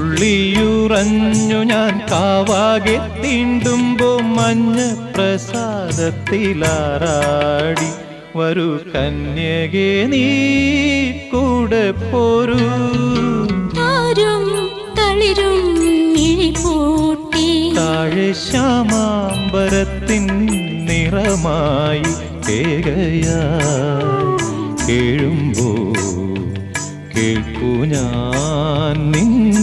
തുള്ളിയുറഞ്ഞു ഞാൻ കാവാകെ തീണ്ടുമ്പോ മഞ്ഞ പ്രസാദത്തിലാറാടി. വരൂ കന്യകെ നീ കൂടെ പോരൂ. തളിരും മിഴിപൂട്ടി താഴെ ശ്യാമാമ്പരത്തിൻ നിറമായി കേകയാ. കേഴുമ്പോ കേൾക്കൂ ഞാൻ നിൻ